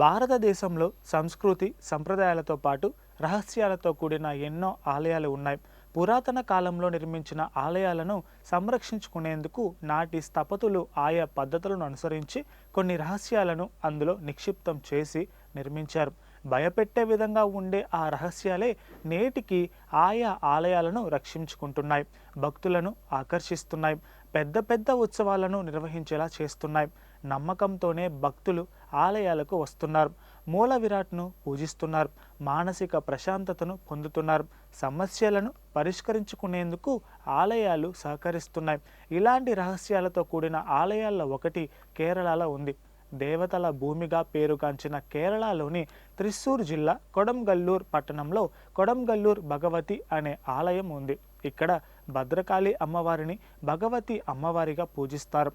భారతదేశంలో సంస్కృతి సంప్రదాయాలతో పాటు రహస్యాలతో కూడిన ఎన్నో ఆలయాలు ఉన్నాయి. పురాతన కాలంలో నిర్మించిన ఆలయాలను సంరక్షించుకునేందుకు నాటి స్థపతులు ఆయా పద్ధతులను అనుసరించి కొన్ని రహస్యాలను అందులో నిక్షిప్తం చేసి నిర్మించారు. భయపెట్టే విధంగా ఉండే ఆ రహస్యాలే నేటికి ఆయా ఆలయాలను రక్షించుకుంటున్నాయి. భక్తులను ఆకర్షిస్తున్నాయి. పెద్ద పెద్ద ఉత్సవాలను నిర్వహించేలా చేస్తున్నాయి. నమ్మకంతోనే భక్తులు ఆలయాలకు వస్తున్నారు. మూల విరాట్ను పూజిస్తున్నారు. మానసిక ప్రశాంతతను పొందుతున్నారు. సమస్యలను పరిష్కరించుకునేందుకు ఆలయాలు సహకరిస్తున్నాయి. ఇలాంటి రహస్యాలతో కూడిన ఆలయాల్లో ఒకటి కేరళలో ఉంది. దేవతల భూమిగా పేరుగాంచిన కేరళలోని త్రిశూర్ జిల్లా కొడంగల్లూర్ పట్టణంలో కొడంగల్లూర్ భగవతి అనే ఆలయం ఉంది. ఇక్కడ భద్రకాళి అమ్మవారిని భగవతి అమ్మవారిగా పూజిస్తారు.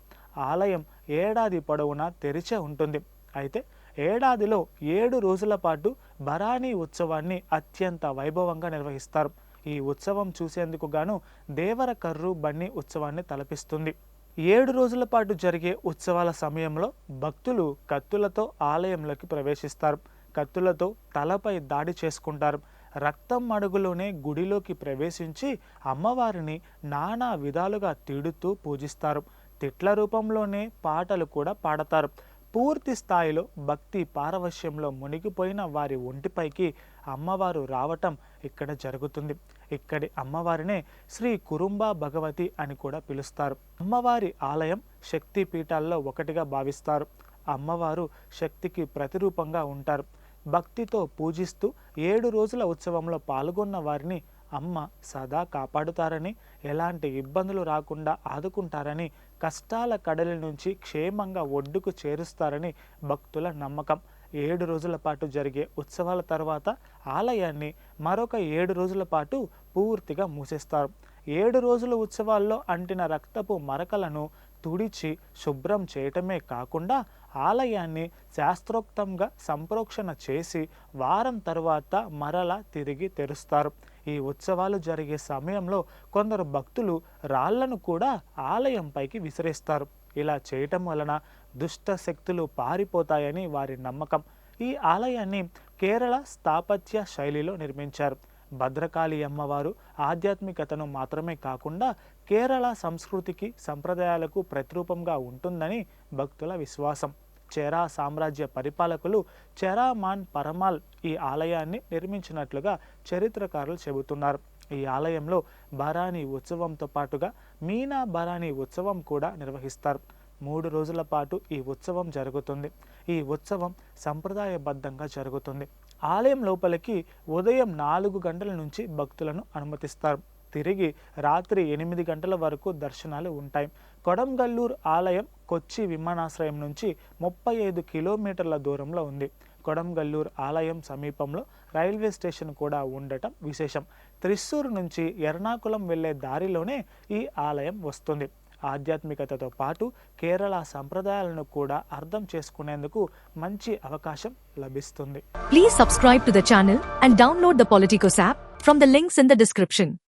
ఆలయం ఏడాది పొడవునా తెరిచే ఉంటుంది. అయితే ఏడాదిలో ఏడు రోజుల పాటు బరానీ ఉత్సవాన్ని అత్యంత వైభవంగా నిర్వహిస్తారు. ఈ ఉత్సవం చూసేందుకు గాను దేవర కర్రు బన్నీ ఉత్సవాన్ని తలపిస్తుంది. ఏడు రోజుల పాటు జరిగే ఉత్సవాల సమయంలో భక్తులు కత్తులతో ఆలయంలోకి ప్రవేశిస్తారు. కత్తులతో తలపై దాడి చేసుకుంటారు. రక్తం అడుగులోనే గుడిలోకి ప్రవేశించి అమ్మవారిని నానా విధాలుగా తిడుతూ పూజిస్తారు. తిట్ల రూపంలోనే పాటలు కూడా పాడతారు. పూర్తి స్థాయిలో భక్తి పారవశ్యంలో మునిగిపోయిన వారి ఒంటిపైకి అమ్మవారు రావటం ఇక్కడ జరుగుతుంది. ఇక్కడి అమ్మవారినే శ్రీ కురుంబా భగవతి అని కూడా పిలుస్తారు. అమ్మవారి ఆలయం శక్తి పీఠాల్లో ఒకటిగా భావిస్తారు. అమ్మవారు శక్తికి ప్రతిరూపంగా ఉంటారు. భక్తితో పూజిస్తూ ఏడు రోజుల ఉత్సవంలో పాల్గొన్న వారిని అమ్మ సదా కాపాడుతారని ఎలాంటి ఇబ్బందులు రాకుండా ఆదుకుంటారని కష్టాల కడలి నుంచి క్షేమంగా ఒడ్డుకు చేరుస్తారని భక్తుల నమ్మకం. ఏడు రోజుల పాటు జరిగే ఉత్సవాల తర్వాత ఆలయాన్ని మరొక ఏడు రోజుల పాటు పూర్తిగా మూసేస్తారు. ఏడు రోజుల ఉత్సవాల్లో అంటిన రక్తపు మరకలను తుడిచి శుభ్రం చేయటమే కాకుండా ఆలయాన్ని శాస్త్రోక్తంగా సంప్రోక్షణ చేసి వారం తరువాత మరలా తిరిగి తెరుస్తారు. ఈ ఉత్సవాలు జరిగే సమయంలో కొందరు భక్తులు రాళ్ళను కూడా ఆలయంపైకి విసిరేస్తారు. ఇలా చేయటం వలన దుష్ట శక్తులు పారిపోతాయని వారి నమ్మకం. ఈ ఆలయాన్ని కేరళ స్థాపత్య శైలిలో నిర్మించారు. భద్రకాళి అమ్మవారు ఆధ్యాత్మికతను మాత్రమే కాకుండా కేరళ సంస్కృతికి సంప్రదాయాలకు ప్రతిరూపంగా ఉంటుందని భక్తుల విశ్వాసం. చెరా సామ్రాజ్య పరిపాలకులు చెరామాన్ పరమాల్ ఈ ఆలయాన్ని నిర్మించినట్లుగా చరిత్రకారులు చెబుతున్నారు. ఈ ఆలయంలో బరానీ ఉత్సవంతో పాటుగా మీనా బరానీ ఉత్సవం కూడా నిర్వహిస్తారు. మూడు రోజుల పాటు ఈ ఉత్సవం జరుగుతుంది. ఈ ఉత్సవం సంప్రదాయబద్ధంగా జరుగుతుంది. ఆలయం లోపలికి ఉదయం నాలుగు గంటల నుంచి భక్తులను అనుమతిస్తారు. తిరిగి రాత్రి ఎనిమిది గంటల వరకు దర్శనాలు ఉంటాయి. కొడంగల్లూరు ఆలయం కొచ్చి విమానాశ్రయం నుంచి ముప్పై ఐదు కిలోమీటర్ల దూరంలో ఉంది. కొడంగల్లూరు ఆలయం సమీపంలో రైల్వే స్టేషన్ కూడా ఉండటం విశేషం. త్రిశూర్ నుంచి ఎర్నాకుళం వెళ్ళే దారిలోనే ఈ ఆలయం వస్తుంది. ఆధ్యాత్మికతతో పాటు కేరళ సంప్రదాయాలను కూడా అర్థం చేసుకునేందుకు మంచి అవకాశం లభిస్తుంది. Please subscribe to the and download the Politico app from the links in the description